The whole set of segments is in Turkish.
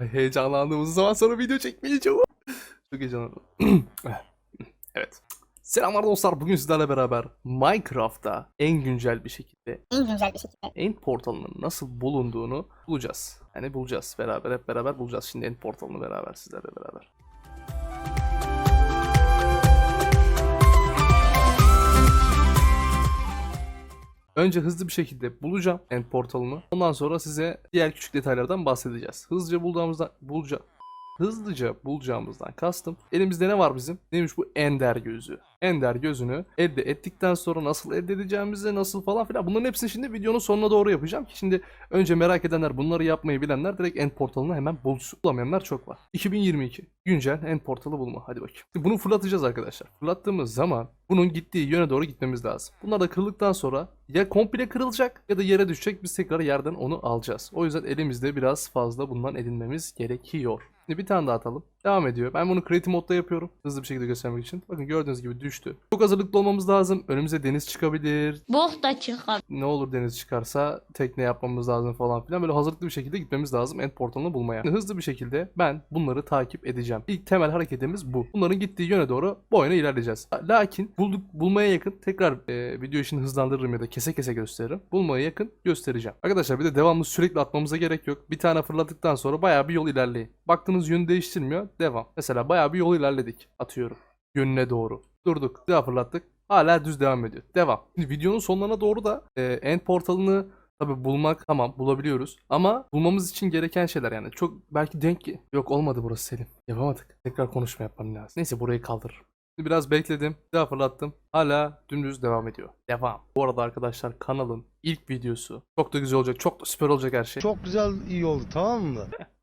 Ay, Heyecanlandım. Uzun zaman sonra video çekmeyeceğim. Çok heyecanlandım. evet. Selamlar dostlar. Bugün sizlerle beraber Minecraft'ta en güncel bir şekilde en güncel bir şekilde. End portalının nasıl bulunduğunu bulacağız. Yani bulacağız. Beraber hep beraber bulacağız şimdi End portalını beraber sizlerle beraber. Önce hızlı bir şekilde bulacağım End portalını. Ondan sonra size diğer küçük detaylardan bahsedeceğiz. Hızlıca bulacağımızdan bulacağım. Hızlıca bulacağımızdan kastım. Elimizde ne var bizim? Neymiş bu Ender gözü. Ender gözünü elde ettikten sonra nasıl elde edeceğimizi nasıl falan filan bunların hepsini şimdi videonun sonuna doğru yapacağım ki şimdi önce merak edenler bunları yapmayı bilenler direkt end portalını hemen bulsun. bulamayanlar çok var. 2022 güncel end portalı bulma hadi bakayım. Şimdi bunu fırlatacağız arkadaşlar. Fırlattığımız zaman bunun gittiği yöne doğru gitmemiz lazım. Bunlar da kırıldıktan sonra ya komple kırılacak ya da yere düşecek biz tekrar yerden onu alacağız. O yüzden elimizde biraz fazla bundan edinmemiz gerekiyor. Bir tane daha atalım. Devam ediyor. Ben bunu creative modda yapıyorum. Hızlı bir şekilde göstermek için. Bakın gördüğünüz gibi düştü. Çok hazırlıklı olmamız lazım. Önümüze deniz çıkabilir. Bok da çıkar. Ne olur deniz çıkarsa tekne yapmamız lazım falan filan. Böyle hazırlıklı bir şekilde gitmemiz lazım end portalını bulmaya. Hızlı bir şekilde ben bunları takip edeceğim. İlk temel hareketimiz bu. Bunların gittiği yöne doğru bu oyuna ilerleyeceğiz. Lakin bulduk bulmaya yakın tekrar e, video işini hızlandırırım ya da kese kese gösteririm. Bulmaya yakın göstereceğim. Arkadaşlar bir de devamlı sürekli atmamıza gerek yok. Bir tane fırladıktan sonra bayağı bir yol ilerleyin. Baktığınız yönü değiştirmiyor. Devam. Mesela bayağı bir yol ilerledik. Atıyorum. Yönüne doğru. Durduk. Bir daha fırlattık. Hala düz devam ediyor. Devam. Şimdi videonun sonlarına doğru da e, end portalını tabi bulmak tamam bulabiliyoruz. Ama bulmamız için gereken şeyler yani. Çok belki denk... Yok olmadı burası Selim. Yapamadık. Tekrar konuşma yapmam lazım. Neyse burayı kaldırırım. Şimdi Biraz bekledim. Bir daha fırlattım. Hala dümdüz devam ediyor. Devam. Bu arada arkadaşlar kanalın ilk videosu. Çok da güzel olacak. Çok da süper olacak her şey. Çok güzel iyi oldu tamam mı?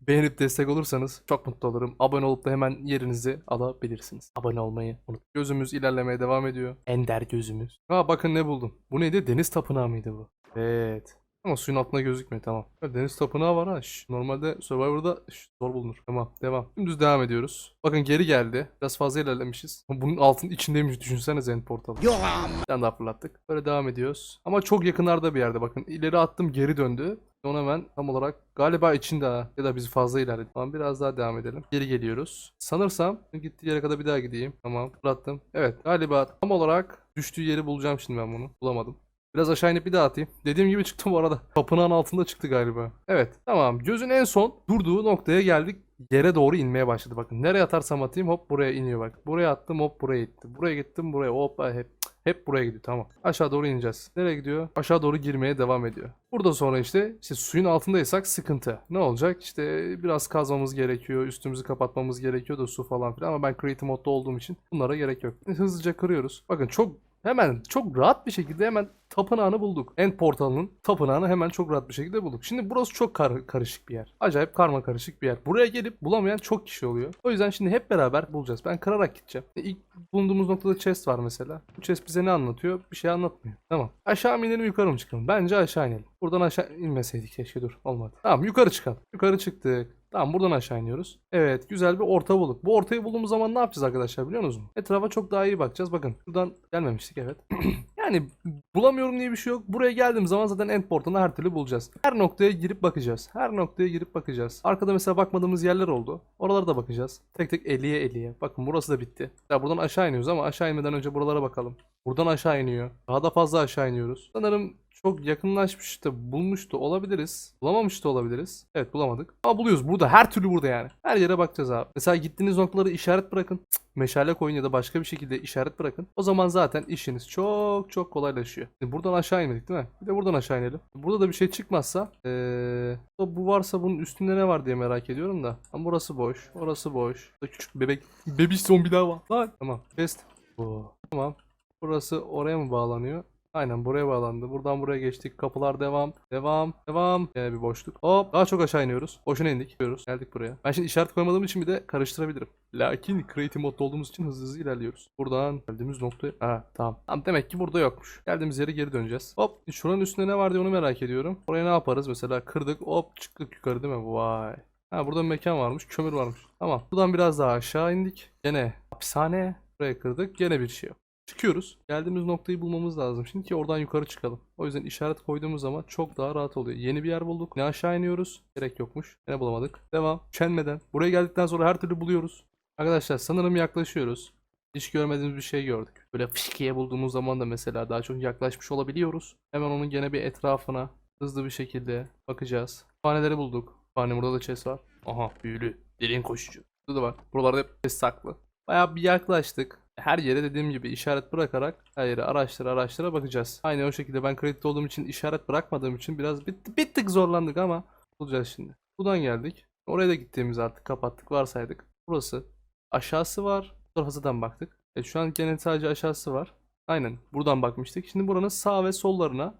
Beğenip destek olursanız çok mutlu olurum. Abone olup da hemen yerinizi alabilirsiniz. Abone olmayı unut. Gözümüz ilerlemeye devam ediyor. Ender gözümüz. Ha bakın ne buldum. Bu neydi? Deniz tapınağı mıydı bu? Evet. Ama suyun altında gözükmüyor tamam. Ya Deniz tapınağı var ha. Şş, Normalde Survivor'da şş, zor bulunur. Tamam devam. Dümdüz devam ediyoruz. Bakın geri geldi. Biraz fazla ilerlemişiz. Bunun altın içindeymiş düşünsenize end portalı. Yok. Bir tane daha fırlattık. Böyle devam ediyoruz. Ama çok yakınlarda bir yerde bakın. İleri attım geri döndü. Onu hemen tam olarak galiba içinde. Ya da biz fazla ilerledik. Tamam biraz daha devam edelim. Geri geliyoruz. Sanırsam gittiği yere kadar bir daha gideyim. Tamam fırlattım. Evet galiba tam olarak düştüğü yeri bulacağım şimdi ben bunu. Bulamadım. Biraz aşağı inip bir daha atayım. Dediğim gibi çıktım bu arada. Tapınağın altında çıktı galiba. Evet tamam. Gözün en son durduğu noktaya geldik. Yere doğru inmeye başladı. Bakın nereye atarsam atayım hop buraya iniyor bak. Buraya attım hop buraya gitti. Buraya gittim buraya hop hep hep buraya gidiyor tamam. Aşağı doğru ineceğiz. Nereye gidiyor? Aşağı doğru girmeye devam ediyor. Burada sonra işte, işte suyun altındaysak sıkıntı. Ne olacak? İşte biraz kazmamız gerekiyor. Üstümüzü kapatmamız gerekiyor da su falan filan. Ama ben creative modda olduğum için bunlara gerek yok. Hızlıca kırıyoruz. Bakın çok Hemen çok rahat bir şekilde hemen tapınağını bulduk. End portalının tapınağını hemen çok rahat bir şekilde bulduk. Şimdi burası çok kar- karışık bir yer. Acayip karma karışık bir yer. Buraya gelip bulamayan çok kişi oluyor. O yüzden şimdi hep beraber bulacağız. Ben kırarak gideceğim. E, İlk bulunduğumuz noktada chest var mesela. Bu chest bize ne anlatıyor? Bir şey anlatmıyor. Tamam. Aşağı mı inelim yukarı mı çıkalım? Bence aşağı inelim. Buradan aşağı inmeseydik keşke dur. Olmadı. Tamam yukarı çıkalım. Yukarı çıktık. Tamam buradan aşağı iniyoruz. Evet güzel bir orta bulduk. Bu ortayı bulduğumuz zaman ne yapacağız arkadaşlar biliyor musunuz? Etrafa çok daha iyi bakacağız. Bakın buradan gelmemiştik evet. yani bulamıyorum diye bir şey yok. Buraya geldiğim zaman zaten end portalını her türlü bulacağız. Her noktaya girip bakacağız. Her noktaya girip bakacağız. Arkada mesela bakmadığımız yerler oldu. Oralara da bakacağız. Tek tek eliye eliye. Bakın burası da bitti. Ya buradan aşağı iniyoruz ama aşağı inmeden önce buralara bakalım. Buradan aşağı iniyor. Daha da fazla aşağı iniyoruz. Sanırım çok yakınlaşmış da bulmuş da olabiliriz. Bulamamış da olabiliriz. Evet bulamadık. Ama buluyoruz. Burada her türlü burada yani. Her yere bakacağız abi. Mesela gittiğiniz noktaları işaret bırakın. Meşale koyun ya da başka bir şekilde işaret bırakın. O zaman zaten işiniz çok çok kolaylaşıyor. Şimdi buradan aşağı inmedik değil mi? Bir de buradan aşağı inelim. Burada da bir şey çıkmazsa ee, bu varsa bunun üstünde ne var diye merak ediyorum da. Ama burası boş. Orası boş. Burada küçük bebek bebiş zombi daha var. Lan. Tamam. Chest. Bu. Tamam. Burası oraya mı bağlanıyor? Aynen buraya bağlandı. Buradan buraya geçtik. Kapılar devam. Devam. Devam. Yine bir boşluk. Hop. Daha çok aşağı iniyoruz. Boşuna indik. Gidiyoruz. Geldik buraya. Ben şimdi işaret koymadığım için bir de karıştırabilirim. Lakin creative modda olduğumuz için hızlı hızlı ilerliyoruz. Buradan geldiğimiz noktaya... Ha tamam. Tamam demek ki burada yokmuş. Geldiğimiz yere geri döneceğiz. Hop. Şuranın üstünde ne var diye onu merak ediyorum. Oraya ne yaparız? Mesela kırdık. Hop çıktık yukarı değil mi? Vay. Ha burada bir mekan varmış. Kömür varmış. Tamam. Buradan biraz daha aşağı indik. Gene hapishane. Buraya kırdık. Gene bir şey yok. Çıkıyoruz. Geldiğimiz noktayı bulmamız lazım. Şimdi ki oradan yukarı çıkalım. O yüzden işaret koyduğumuz zaman çok daha rahat oluyor. Yeni bir yer bulduk. Ne aşağı iniyoruz. Gerek yokmuş. Ne bulamadık. Devam. Üşenmeden. Buraya geldikten sonra her türlü buluyoruz. Arkadaşlar sanırım yaklaşıyoruz. Hiç görmediğimiz bir şey gördük. Böyle fışkiye bulduğumuz zaman da mesela daha çok yaklaşmış olabiliyoruz. Hemen onun gene bir etrafına hızlı bir şekilde bakacağız. Kütüphaneleri bulduk. Kütüphane burada da chest var. Aha büyülü. Derin koşucu. Burada da var. Buralarda hep saklı. Bayağı bir yaklaştık. Her yere dediğim gibi işaret bırakarak her yere araştıra araştıra bakacağız. Aynı o şekilde ben kredi olduğum için işaret bırakmadığım için biraz bir, bir tık zorlandık ama bulacağız şimdi. Buradan geldik. Oraya da gittiğimiz artık kapattık varsaydık. Burası. Aşağısı var. Tarafa zaten baktık. E şu an gene sadece aşağısı var. Aynen buradan bakmıştık. Şimdi buranın sağ ve sollarına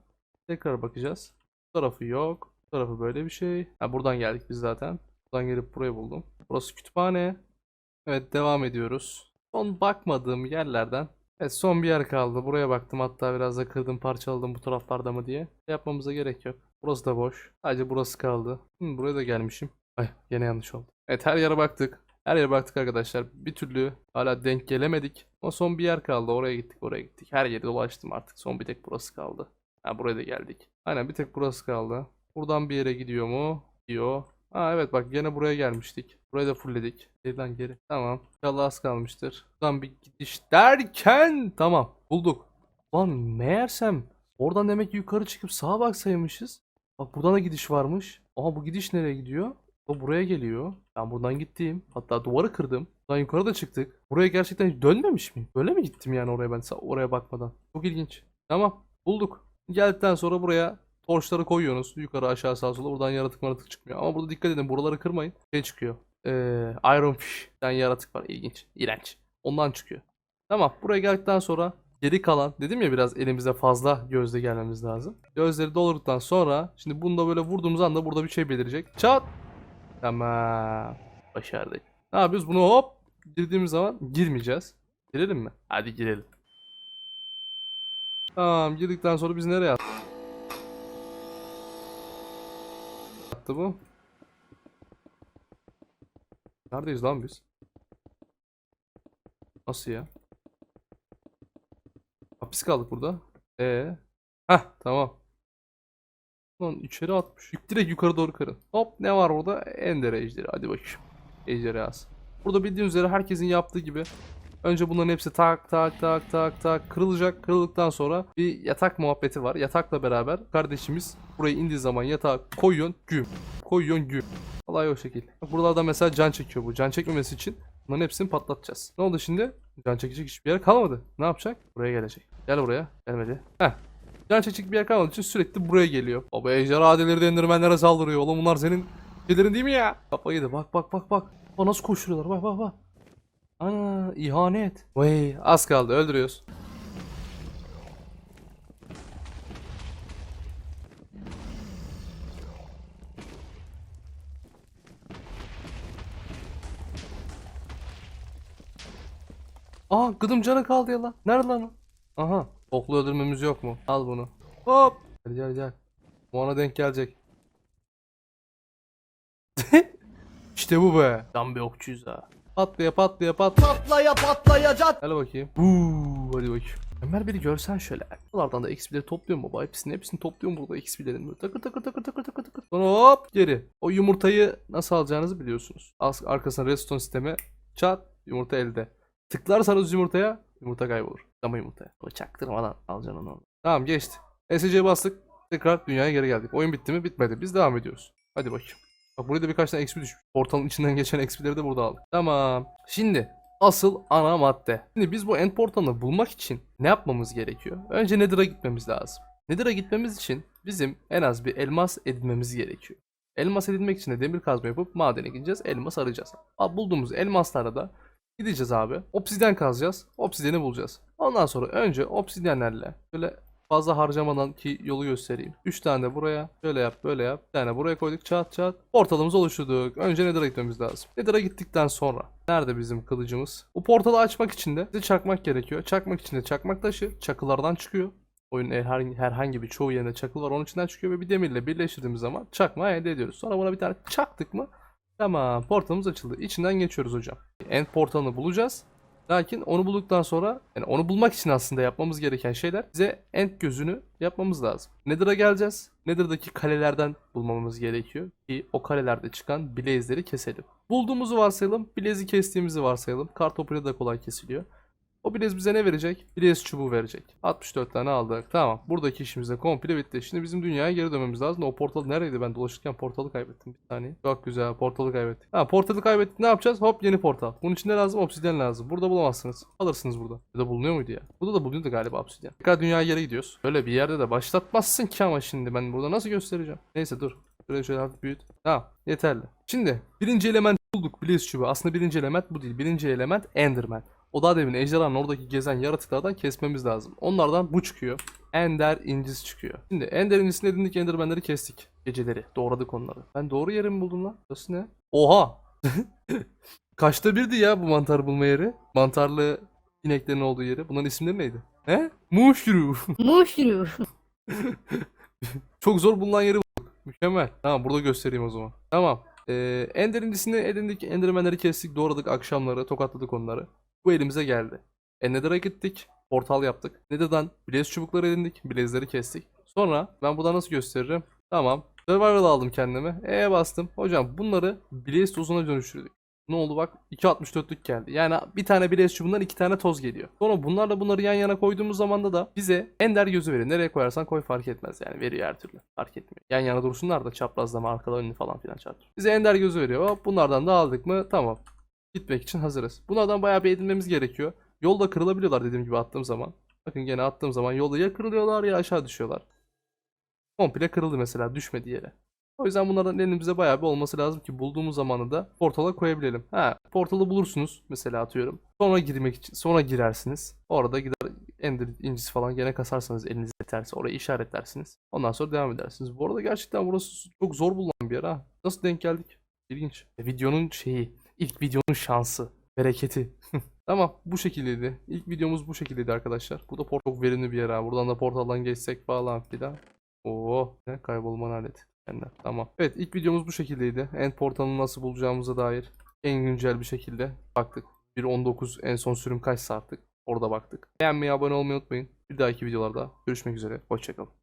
tekrar bakacağız. Bu tarafı yok. Bu tarafı böyle bir şey. Ha buradan geldik biz zaten. Buradan gelip burayı buldum. Burası kütüphane. Evet devam ediyoruz. Son bakmadığım yerlerden Evet son bir yer kaldı. Buraya baktım hatta biraz da kırdım parçaladım bu taraflarda mı diye. Yapmamıza gerek yok. Burası da boş. Sadece burası kaldı. Hı, buraya da gelmişim. Ay gene yanlış oldu. Evet her yere baktık. Her yere baktık arkadaşlar. Bir türlü hala denk gelemedik. Ama son bir yer kaldı. Oraya gittik oraya gittik. Her yeri dolaştım artık. Son bir tek burası kaldı. Ha buraya da geldik. Aynen bir tek burası kaldı. Buradan bir yere gidiyor mu? Gidiyor. Ha evet bak gene buraya gelmiştik. Burayı da fullledik. Geri lan geri. Tamam. İnşallah az kalmıştır. Buradan bir gidiş derken tamam bulduk. Lan meğersem oradan demek ki yukarı çıkıp sağa baksaymışız. Bak buradan da gidiş varmış. Aha bu gidiş nereye gidiyor? O buraya geliyor. Ben buradan gittim. Hatta duvarı kırdım. Buradan yukarı da çıktık. Buraya gerçekten dönmemiş mi? Böyle mi gittim yani oraya ben oraya bakmadan? Çok ilginç. Tamam bulduk. Geldikten sonra buraya torçları koyuyorsunuz. Yukarı aşağı sağa sola. Buradan yaratık maratık çıkmıyor. Ama burada dikkat edin. Buraları kırmayın. Şey çıkıyor. Ee, Iron Fish. Bir tane yaratık var. İlginç. İğrenç. Ondan çıkıyor. Tamam. Buraya geldikten sonra geri kalan dedim ya biraz elimize fazla gözle gelmemiz lazım. Gözleri doldurduktan sonra şimdi bunu da böyle vurduğumuz anda burada bir şey belirecek. Çat. Tamam. Başardık. Ne yapıyoruz? Bunu hop girdiğimiz zaman girmeyeceğiz. Girelim mi? Hadi girelim. Tamam girdikten sonra biz nereye attık? Attı bu. Neredeyiz lan biz? Nasıl ya? Hapis kaldık burada. Ee. Heh tamam. Lan içeri atmış. Direkt yukarı doğru kırın. Hop ne var orada? Ender ejderi. Hadi bakayım. Ejderhası. Burada bildiğiniz üzere herkesin yaptığı gibi Önce bunların hepsi tak tak tak tak tak kırılacak. Kırıldıktan sonra bir yatak muhabbeti var. Yatakla beraber kardeşimiz burayı indiği zaman yatağa koyuyorsun güm. Koyuyorsun güm. Olay o şekil. Bak buralarda mesela can çekiyor bu. Can çekmemesi için bunların hepsini patlatacağız. Ne oldu şimdi? Can çekecek hiçbir yer kalmadı. Ne yapacak? Buraya gelecek. Gel buraya. Gelmedi. Heh. Can çekecek bir yer kalmadığı için sürekli buraya geliyor. Baba ejderha adeleri de endermenlere saldırıyor. Oğlum bunlar senin şeylerin değil mi ya? Kafayı yedi. Bak bak bak bak. Bak nasıl koşuyorlar. Bak bak bak. Ana ihanet. Vay az kaldı öldürüyoruz. Aa gıdım canı kaldı ya lan. Nerede lan o? Aha. Oklu öldürmemiz yok mu? Al bunu. Hop. Gel gel gel. Bu ona denk gelecek. işte bu be. Tam bir okçuyuz ha. Patlaya patlaya patlaya. Patlaya patlayacak. Gel bakayım. Uuu hadi bakayım. Ömer beni görsen şöyle. Buralardan da XP'leri topluyorum baba. Hepsini hepsini topluyorum burada XP'lerin. Böyle takır takır takır takır takır takır. Sonra hop geri. O yumurtayı nasıl alacağınızı biliyorsunuz. Az arkasına redstone sistemi. Çat. Yumurta elde. Tıklarsanız yumurtaya yumurta kaybolur. Ama yumurtaya. O çaktırmadan alacaksın onu. Tamam geçti. SC'ye bastık. Tekrar dünyaya geri geldik. Oyun bitti mi? Bitmedi. Biz devam ediyoruz. Hadi bakayım. Bak buraya da birkaç tane XP düşmüş. Portalın içinden geçen XP'leri de burada aldık. Tamam. Şimdi asıl ana madde. Şimdi biz bu end portalını bulmak için ne yapmamız gerekiyor? Önce Nether'a gitmemiz lazım. Nether'a gitmemiz için bizim en az bir elmas edinmemiz gerekiyor. Elmas edinmek için de demir kazma yapıp madene gideceğiz. Elmas arayacağız. Abi bulduğumuz elmaslara da gideceğiz abi. Obsidyen kazacağız. Obsidyeni bulacağız. Ondan sonra önce obsidyenlerle böyle fazla harcamadan ki yolu göstereyim. 3 tane de buraya. Şöyle yap böyle yap. Bir tane buraya koyduk çat çat. Portalımızı oluşturduk. Önce Nether'a gitmemiz lazım. Nether'a gittikten sonra. Nerede bizim kılıcımız? Bu portalı açmak için de bize çakmak gerekiyor. Çakmak için de çakmak taşı çakılardan çıkıyor. Oyunun her- herhangi bir çoğu yerinde çakıl var onun içinden çıkıyor ve bir demirle birleştirdiğimiz zaman çakmağı elde ediyoruz. Sonra buna bir tane çaktık mı Tamam portalımız açıldı. İçinden geçiyoruz hocam. End portalını bulacağız. Lakin onu bulduktan sonra yani onu bulmak için aslında yapmamız gereken şeyler bize end gözünü yapmamız lazım. Nether'a geleceğiz. Nether'daki kalelerden bulmamız gerekiyor ki o kalelerde çıkan blaze'leri keselim. Bulduğumuzu varsayalım. Blaze'i kestiğimizi varsayalım. Kartopuyla da kolay kesiliyor. O Blaze bize ne verecek? Blaze çubuğu verecek. 64 tane aldık. Tamam. Buradaki işimiz de komple bitti. Şimdi bizim dünyaya geri dönmemiz lazım. O portal neredeydi? Ben dolaşırken portalı kaybettim. Bir saniye. Çok güzel. Portalı kaybettik. Ha portalı kaybettik. Ne yapacağız? Hop yeni portal. Bunun için ne lazım? Obsidyen lazım. Burada bulamazsınız. Alırsınız burada. Ya da bulunuyor muydu ya? Burada da bulunuyordu galiba obsidyen. Tekrar dünyaya geri gidiyoruz. Böyle bir yerde de başlatmazsın ki ama şimdi ben burada nasıl göstereceğim? Neyse dur. Şöyle şöyle hafif büyüt. Tamam. Yeterli. Şimdi birinci element bulduk. Blaze çubuğu. Aslında birinci element bu değil. Birinci element Enderman. O da demin ejderhanın oradaki gezen yaratıklardan kesmemiz lazım. Onlardan bu çıkıyor. Ender incisi çıkıyor. Şimdi Ender incisini edindik Enderman'leri kestik. Geceleri. Doğradık onları. Ben doğru yeri mi buldum lan? Burası ne? Oha! Kaçta birdi ya bu mantar bulma yeri? Mantarlı ineklerin olduğu yeri. Bunların isimleri neydi? He? Mushroom. Mushroom. Çok zor bulunan yeri bulduk. Mükemmel. Tamam burada göstereyim o zaman. Tamam. Ee, Ender incisini edindik. Endermenleri kestik. Doğradık akşamları. Tokatladık onları. Bu elimize geldi. E gittik. Portal yaptık. Nether'dan Blaze çubukları edindik. Blaze'leri kestik. Sonra ben buradan nasıl gösteririm? Tamam. Survival aldım kendime. E'ye bastım. Hocam bunları Blaze tozuna dönüştürdük. Ne oldu bak 2.64'lük geldi. Yani bir tane Blaze çubuğundan iki tane toz geliyor. Sonra bunlarla bunları yan yana koyduğumuz zaman da bize Ender gözü veriyor. Nereye koyarsan koy fark etmez yani veriyor her türlü. Fark etmiyor. Yan yana dursunlar da çaprazlama arkada önünü falan filan çarptır. Bize Ender gözü veriyor. Bunlardan da aldık mı tamam. Gitmek için hazırız. Bunlardan bayağı bir edinmemiz gerekiyor. Yolda kırılabiliyorlar dediğim gibi attığım zaman. Bakın gene attığım zaman yolda ya kırılıyorlar ya aşağı düşüyorlar. Komple kırıldı mesela düşmedi yere. O yüzden bunlardan elimizde bayağı bir olması lazım ki bulduğumuz zamanı da portala koyabilelim. Ha, portalı bulursunuz mesela atıyorum. Sonra girmek için sonra girersiniz. Orada gider ender incisi falan gene kasarsanız eliniz yeterse orayı işaretlersiniz. Ondan sonra devam edersiniz. Bu arada gerçekten burası çok zor bulunan bir yer ha. Nasıl denk geldik? İlginç. E, videonun şeyi, ilk videonun şansı, bereketi. Tamam bu şekildeydi. İlk videomuz bu şekildeydi arkadaşlar. Bu da port çok verimli bir yer ha. Buradan da portaldan geçsek falan filan. Oo, ne kaybolman aleti. Benden. Tamam. Evet ilk videomuz bu şekildeydi. End portalını nasıl bulacağımıza dair en güncel bir şekilde baktık. 1.19 en son sürüm kaçsa artık. Orada baktık. Beğenmeyi, abone olmayı unutmayın. Bir dahaki videolarda görüşmek üzere. Hoşçakalın.